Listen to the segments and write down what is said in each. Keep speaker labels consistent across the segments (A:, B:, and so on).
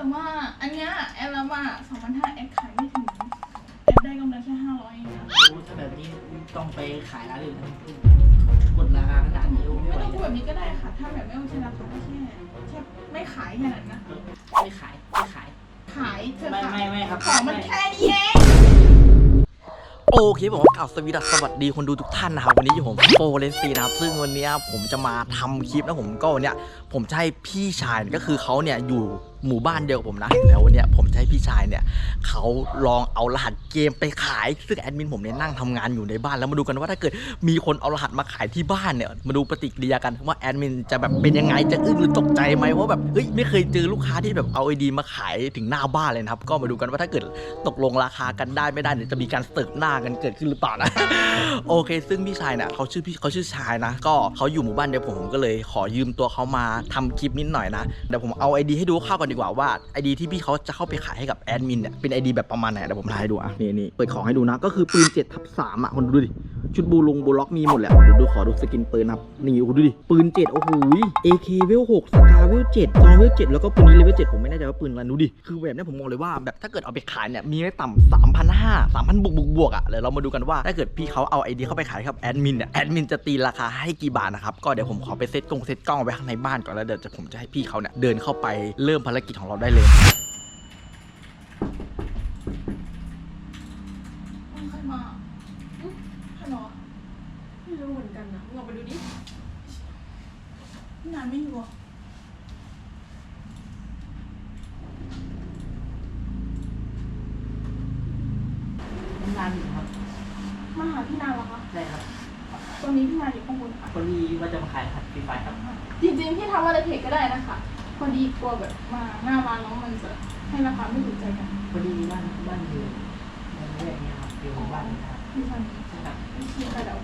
A: แต่ว่าอันเนี้ยแอดละว่าสองพันห้าแอดขายไม่ถึงแอดได้กำไรแค่ห้าร้อยเองนะ
B: โอ้ถ้าแบบนี้ต้องไปขายร้านอื่นนะกดราคาขนาดนี้โอ้ไม่
A: ไม่
B: ไหว
A: ต้องพูด
B: แล้
A: แบ
B: ว
A: บนี้ก็ได้ค่ะ ถ้าแบบไม่โอเคราคาก็แค่แค่ไม่ขายแค่นั้นนะ
B: ไม่ขายไม่ขาย
A: ขายเธอะ
B: ไม่
A: ค่ะ
B: ไม่ไม่ครับ
A: ของมัน
B: ไแค่
A: นี้เอง
C: โอเคผมกล่าวสวีดัสสวัสดีคนดูทุกท่านนะครับวันนี้อยู่ผมโฟเลนซีนะครับซึ่งวันเนี้ยผมจะมาทำคลิปนะผมก็วันเนี้ยผมจะให้พี่ชายก็คือเขาเนี่ยอยู่ หมู่บ้านเดียวกับผมนะ แล้ววันเนี้ยผมจะให้พี่ชายเนี่ยเขาลองเอารหัสเกมไปขาย ซึ่งแอดมินผมเนี่ยนั่งทำงานอยู่ในบ้านแล้วมาดูกันว่าถ้าเกิดมีคนเอารหัสมาขายที่บ้านเนี่ยมาดูปฏิกิริยากันว่าแอดมินจะแบบเป็นยังไงจะอึ้งหรือตกใจไหมว่าแบบเฮ้ยไม่เคยเจอลูกค้าที่แบบเอาไอดีมาขายถึงหน้าบ้านเลยนะครับก็มาดูกันว่าถ้าเกิดตกลงราคากันได้ไม่ได้เนี่ยจะมีการเสิร์ฟหน้ากันเกิดขึ้นหรือเปล่านะ โอเค ซึ่งพี่ชายเนี่ยเขาชื่อพี่เขาชื่อชายนะ ก็เขาอยู่หมู่บ้านเดียวผมผมก็เลยขอยืมตัวเขามาทำคลิปนิดหน่อยนะเดี๋ยวผมเอาไอดีให้ดูข้าวก่อนดีกว่าว่าไอดีที่พี่เขาจะเข้าไปขายให้กับแอดมินเนี่ยเป็นไอดีแบบประมาณไหนเดี๋ยวผมถ่ายให้ดูอะนี่นี่เปิดของให้ดูนะ ก็คือปืน7ทับ3อะคนดูดิชุดบูลงบูล็อกมีหมดแหละดูดูขอดูสกินปืนนะครับนี่โอ้ดูดิปืน7โอ้โห AK เวล6สกาเวล7จอเวล7แล้วก็ปืนนี้เลเวล7ผมไม่แน่ใจว่าปืนอะไรดูดิคือแบบเนี้ยผมมองเลยว่าแบบถ้าเกิดเอาไปขายเนี่ยมีไม่ต่ำ3,500 3,000บวกบวกบวกอะเดี๋ยวเรามาดูกันว่าถ้าเกิดพี่เขาเอาไอเดียเข้าไปขายครับแอดมินเนี่ยแอดมินจะตีราคาให้กี่บาทนะครับก็เดี๋ยวผมขอไปเซตกงเซตกล้องไว้ข้างในบ้านก่อนแล้วเดี๋ยวผมจะให้พี่เขาเนี่ยเดินเข้าไปเริ่มภารกิจของเราได้เลย
A: ใครมาอุ๊ยใครเหรอ
D: ไม่รู้เหมือนกันนะลองไปดูดิ
A: พี่นานไม่อยู่อะ
B: นานอยู่ครับ
A: มาหาพี่นานเหรอคะ
B: ใช่ครับ
A: ตอนนี้พี่นานอยู่ข้างบนค่ะ
B: คนนี้ว่าจะมาขายรหัสฟรีไฟครับ
A: จริงๆ พี่ทำอะไรเพจก็ได้นะคะ พอดีกลัวแบบมาหน้าร้านแล้วมันจะให้ราคาไม่ถูกใจกัน
B: พอดีบ้านบ้านอยู่ในเรื่องนี้ครับอยู่หมู่บ้านนี้ครับ
A: พี่ฟัน
B: ใช่ครับ
A: พี่ก็เดี๋ยว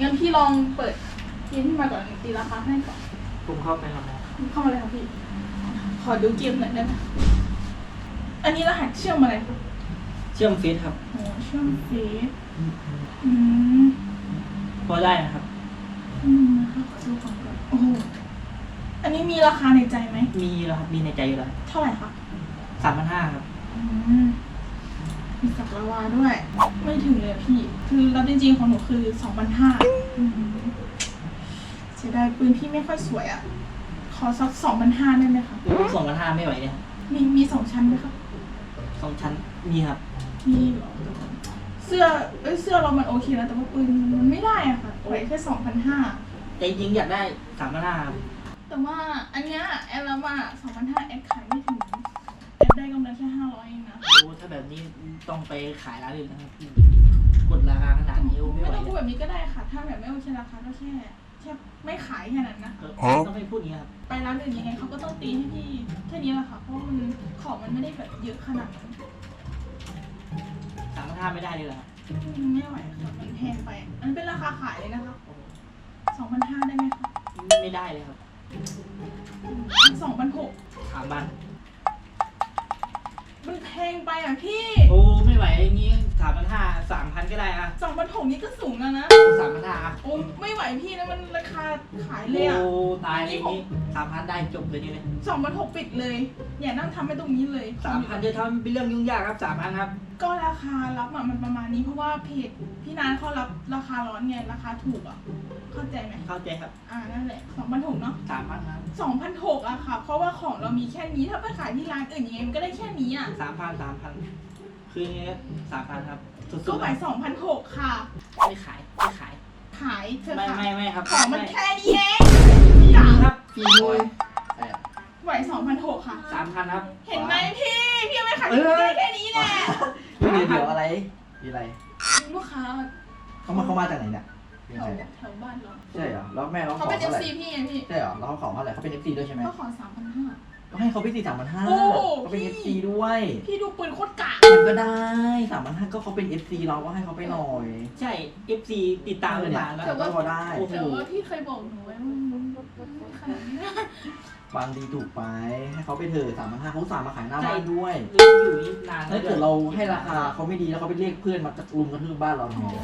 A: งั้นพี่ลองเปิดเกมที่มาก่อนตีราคาให้ก่อน
B: ผมเข้าไปแล้วนะ
A: เข้ามาเลยค่ะพี่ขอดูเกมหน่อยได้ไหมอันนี้รหัสเชื่อมอะไรคะ
B: เชื่อมเฟซครับ
A: โอ้เชื่อมเฟซอืม
B: พอได้นะครับ
A: อืมนะคะขอดูก่อนก่อนโอ้โหอันนี้ มีราคาในใจไหม
B: มีแล้วครับมีในใจอยู่แล้ว
A: เท่าไหร่คะ
B: สามพันห้าครับ
A: อืมมีสักละวาด้วย ไม่ถึงเลยอะพี่ คือรับจริงๆของหนูคือสองพันห้าเสียดายปืนพี่ไม่ค่อยสวยอะขอสักสองพันห้าได้ไหมคะ
B: สองพันห้าไม่ไหวเนี่ย
A: มีมีสองชั้นไหมคะ
B: สองชั้นมีครับ
A: มีเหรอเสื้อเอ้ยเสื้อเรามันโอเคแล้วแต่ว่าปืนมันไม่ได้อะค่ะไหวแค่สองพันห้า
B: แต่จริงๆอยากได้สามพันห้าครับ
A: แต่ว่าอันเนี้ยแอดละว่าสองพันห้าแอดขายไม่ถึง แอดได้กำไรแค่ห้าร้อยเองนะ
B: โอ้ถ้าแบบนี้ต้องไปขายร้านอื่นนะครับกดราคาขนาดนี้โอ้ไม่
A: ไม่
B: ไหว
A: ต้องพูด
B: แล้
A: แบ
B: ว
A: บนี้ก็ได้ค่ะ ถ้าแบบไม่โอเคราคาก็แค่แค่ไม่ขายแค่นั้นนะ
B: เออต้องไม่พูดอย่างนี้ครับ
A: ไปร้านอื่นยังไงเขาก็ต้องตีให้พี่แค่นี้แหละค่ะ เพราะว่ามันของมันไม่ได้แบบเยอะขนาดนั้น
B: สามพันห้าไม่ได้เลยเหรอครับ
A: อืมไม่ไหวค่ะ มันแพงไป อันนเป็นราคาขายเลยนะคะสองพันห้าได้ไหมคะ
B: ไม่ได้เลยครับ
A: สองพันหก
B: ถามบ้าน
A: มันแพงไปอะพี่
B: โอ้ไม่ไหวอย่างงี้สามพันห้าสามพันก็ได้อะ
A: สองพันหกนี่ก็สูงแล้วนะ
B: สามพันห้าอะ
A: โอ้ไม่ไหวพี่นะมันราคาขายเลยอะ
B: โอ้ตายเลยนี่สามพันได้จบเลยนี่เลย
A: สองพันหกปิดเลย เนี่ยนั่งทำให้ตรงนี้เลย
B: สามพันจะทำเป็นเรื่องยุ่งยากครับสามพันครับ
A: ก็ราคารับอะมันประมาณนี้เพราะว่าเพจพี่นานเขารับราคาร้อนไงราคาถูกอะ เข้าใจไหม
B: เข้าใจครับ
A: อ่านั่นแหละสองพันหกเนาะ
B: สามพันครับ
A: สองพันหกอะค่ะ เพราะว่าของเรามีแค่นี้ถ้าไปขายที่ร้านอื่นยังไงมันก็ได้แค่นี้อะ
B: สามพันสามพันคืออย่างงี้สามพันครับสุ
A: ก็
B: ดๆ
A: หมายสองพันหกค่ะ
B: ไม่ขายไม่ขาย
A: ขายเธอะ
B: ไม่
A: ค่ะ
B: ไม่ไม่ครับ
A: ของมัน
B: ไแค่
A: นี้เอง
B: ฟรีครับฟรีด้วย
A: ไหวสองพันหกค่ะ
B: สามพันครับ
A: เห็นไหมพี่พี่เอาไปขาย
B: เอ
A: ที่
B: อ
A: ได้แค่นี้แหละ
C: เดี๋ยวเดี๋ยวอะไรมีอะไร
A: ลูกค้า
C: เขามาเขามาจากไหนเนี่ย
A: แถวแถวบ้านเรา
C: ใช่เหรอแล้วแม่เขาข
A: เขา
C: อ
A: เป็นเอ
C: เท่า
A: ฟ
C: ไหร่
A: ซีพี่ไงพี่
C: ใช่เหรอแล้วเขาขอเท่าไหร่เขาเป็น FC ด้วยใช่ไหม
A: ก็ขอสามพันห้า
C: ก็ให้เขาไปสี่สามพันห้า
A: โอ้โห
C: เขาเป็น
A: พี่
C: FC ด้วย
A: พี่ดูปืนโคตรกาก
C: มันก็ได้สามพันห้าก็เขาเป็น FC เราก็ให้เขาไปหน่อย
B: ใช่ FC ติดตามมานานแล้ว
C: แต่ว่าพอได้
B: โอ้โห
A: แต่ว่าพี่เคยบอกหนูไว้ว่ามันไม่ขนาดนี้นะ
C: บางทีถูกไปให้เขาไปเถอะสามพันห้าเขาสามมาขายหน้าบ้านด้วย
B: เรื่องอยู่นี่นาน
C: ถ้าเกิดเราให้ราคาเขาไม่ดีแล้วเขาไปเรียกเพื่อนมาจะลุมกระทืบบ้านเราทำไง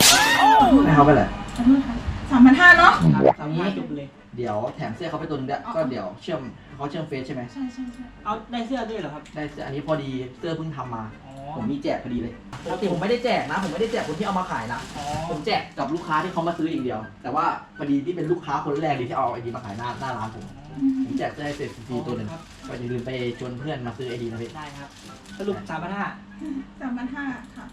C: ให้เขาไปแหละ
A: ขอโทษค่ะสามพันห้าเนาะ
B: ครับสามพันจบเลย
C: เดี๋ยวแถมเสื้อเขาไปตัวนึงด้วยก็เดี๋ยวเชื่อมเขาเชื่อมเฟซใช่ไหม
A: ใช่ใช่ใช่
B: เอาได้เสื้อด้วยเหรอครับ
C: ได้เสื้ออันนี้พอดีเสื้อเพิ่งทำมา
B: อ๋อ
C: ผมมีแจกพอดีเลยปกติผมไม่ได้แจกนะ ผมไม่ได้แจกคนที่เอามาขายนะ
B: อ๋อ
C: ผมแจกกับลูกค้าที่เขามาซื้ออย่างเดียว แต่ว่าพอดีที่เป็นลูกค้าคนแรกเลยที่เอาไอดีมาขายหน้าหน้าร้านผม ผมแจกเสื้อให้เสร็จฟรีๆตัวหนึ่ง
B: ครับ
C: ก็อย่าลืมไปชวนเพื่อนมาซื้อไอดีนะพี่
B: ได้ครับ สรุปสามพันห้า
A: สามพันห้าค่ะ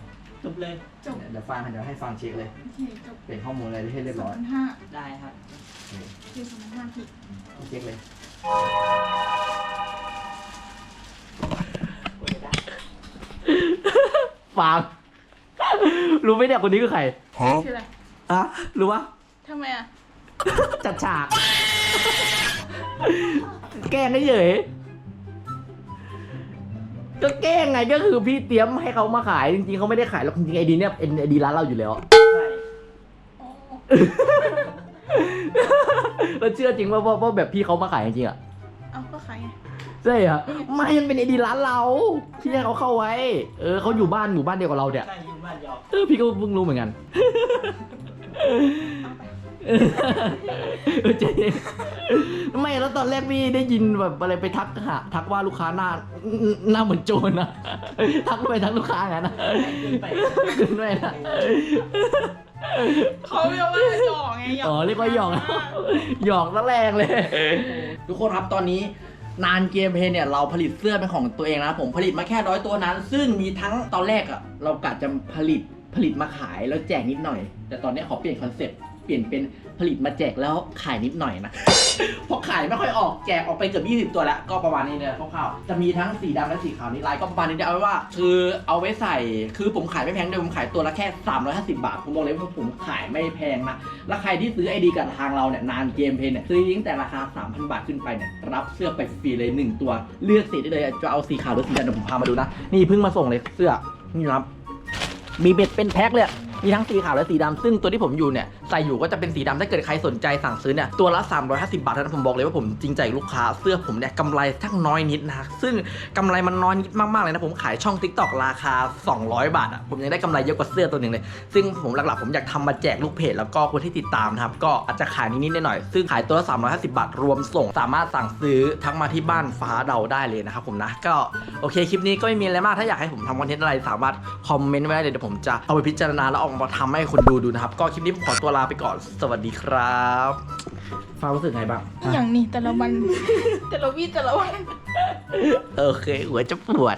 B: จบเลย
A: จบ
C: เดี๋ยวฟังเดี๋ยวให้ฟังเช็คเลย
A: โอเคจบ
C: เป็นข้อมูลอะไรให้เรียบ
A: สา
C: ร้
A: ม
C: อย
A: พันห้า
B: ได้ครับ
A: คือสามพันห้าผิด
C: เช็คเลยฟังรู้ไหมเนี่ยคนนี้คือใคร
A: คืออะไร
C: อะรู้ปะ
A: ทำไมอะ
C: จัดฉาก แกล้งเฉย ก็แกล้งไงก็คือพี่เตรียมให้เขามาขายจริงๆเขาไม่ได้ขายหรอกจริงๆไอดีเนี่ยเป็นไอดีร้านเราอยู่แล้ว
B: ใช่
A: อ๋อ
C: เราเชื่อจริงว่าว่าว่าแบบพี่เขามาขายจริงๆอะ
A: เอาก็ขายไง
C: ใช่เหรอไม่มันเป็นไอดีร้านเราพี่ให้เขาเข้าไว้ เออเขาอยู่บ้านหมู่บ้านเดียวกับเราเนี่ย
B: ใช่อยู่บ้านเดียว
C: เออพี่ก็เพิ่งรู้เหมือนกัน
A: เอาไป
C: เออเจ๊ไม่แล้วตอนแรกพี่ได้ยินแบบอะไรไปทักหาทักว่าลูกค้าหน้าหน้าเหมือนโจรนะทักไปทักลูกค้างั้นนะ
B: เกินไป
C: เกินไปนะ
A: เขาเรียกว่าหยอกไงหยอก
C: อ๋อเรียกว่าหยอกหยอกซะแรงเลย ทุกคนครับตอนนี้นานเกมเพลย์เนี่ยเราผลิตเสื้อเป็นของตัวเองนะผมผลิตมาแค่ร้อยตัวนั้น ซึ่งมีทั้งตอนแรกอะเรากะจะผลิตผลิตมาขายแล้วแจกนิดหน่อย แต่ตอนนี้ขอเปลี่ยนคอนเซ็ปต์ เปลี่ยนเป็นผลิตมาแจกแล้วขายนิดหน่อยนะ เพราะขายไม่ค่อยออกแจกออกไปเกือบ20 ตัวแล้ว ก็ประมาณนี้เนี่ยคร่าวๆจะมีทั้งสีดำและสีขาวนี่ลายก็ประมาณนี้เดี๋ยวเอาไว้ว่า คือเอาไว้ใส่คือผมขายไม่แพงเดี๋ยวผมขายตัวละแค่ 350 บาท ผมบอกเลยว่าผมขายไม่แพงนะแล้วใครที่ซื้อไอดีกับทางเราเนี่ยนานเกมเพลเนี่ยซื้อตั้งแต่ราคา 3,000 บาทขึ้นไปเนี่ยรับเสื้อไปฟรีเลย 1 ตัว เลือกสีได้เลยจะเอาสีขาวหรือสีดำเดี๋ยวผมพามาดูนะนี่เพิ่งมาส่งเลยเสื้อนี่ครับมีเบ็ดเป็นแพ็คเลยมีทั้งสีขาวและสีดำซึ่งตัวที่ผมอยู่เนี่ยใส่อยู่ก็จะเป็นสีดำถ้าเกิดใครสนใจสั่งซื้อเนี่ยตัวละ 350 บาทนั้นผมบอกเลยว่าผมจริงใจลูกค้าเสื้อผมเนี่ยกำไรทั้งน้อยนิดนะซึ่งกำไรมันน้อยนิดมากๆเลยนะผมขายช่อง Tik t o k ราคา 200 บาทอะผมยังได้กำไรเยอะกว่าเสื้อตัวหนึ่งเลย ซึ่งผมหลักๆผมอยากทำมาแจกลูกเพจแล้วก็คนที่ติดตามนะครับก็อาจจะขายนิดๆหน่อยๆซึ่งขายตัวละ350 บาทรวมส่ง สามารถสั่งซื้อทั้งมาที่บ้านฟ้าเดาได้เลยนะครับผมนะก็โอเคคลิปนี้ก็ไม่มีอะไรมากถ้าอยากให้ผมทำคอนเทนต์อะไรสามารถคอมเมนต์ไว้ได้เลยเดี๋ยวผมจะเอาไปพิจารณาแล้วออกมาทำให้คนดูดูนะครับก็คลิปนี้ผมขอตัวลาไปก่อน สวัสดีครับฟ้ารู้สึกไงบ้าง
A: อหย่างนี้แต่ละวัน แต่ละวีแต่ละวัน
C: โอเค หัวจะปวด